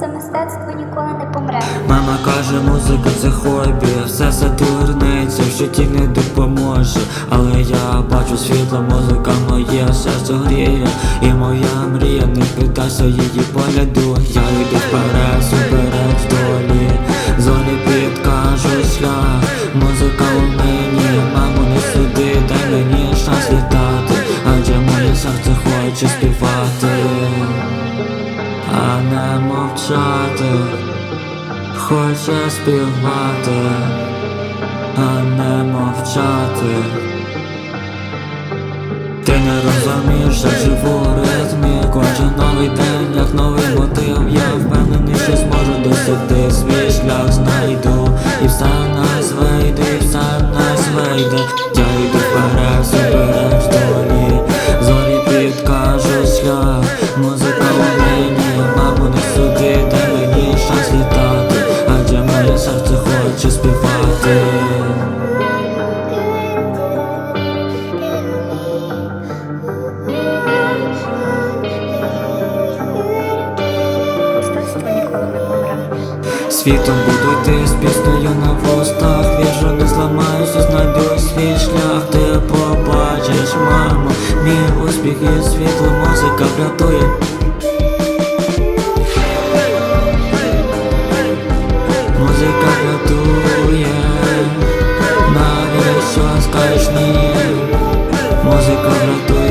мистецтво ніколи не помре. Мама каже, музика це хобі, все все дурниця, що ті не допоможе. Але я бачу світло, музика моє серце гріє, і моя мрія не піддасться її погляду. Я йду вперед, супереч долі, зорі підкажуть шлях. Музика у мені, мамо, не суди, дай мені шанс літати, адже моє серце хоче співати, а не мовчати. Хоче співати, а не мовчати. Ти не розумієш, що живу у ритмі Кожен новий день, як новий мотив Я впевнений, що зможу досягти свій шлях знайду І все в нас вийде, і все нас вийде Світом буду йти з піснею на вустах Віжу, не зламаюся, знайду свій шлях. Ти побачиш, мама мій успіх і світло, музика врятує. Музика врятує. Навіть що скажеш ні? Музика врятує.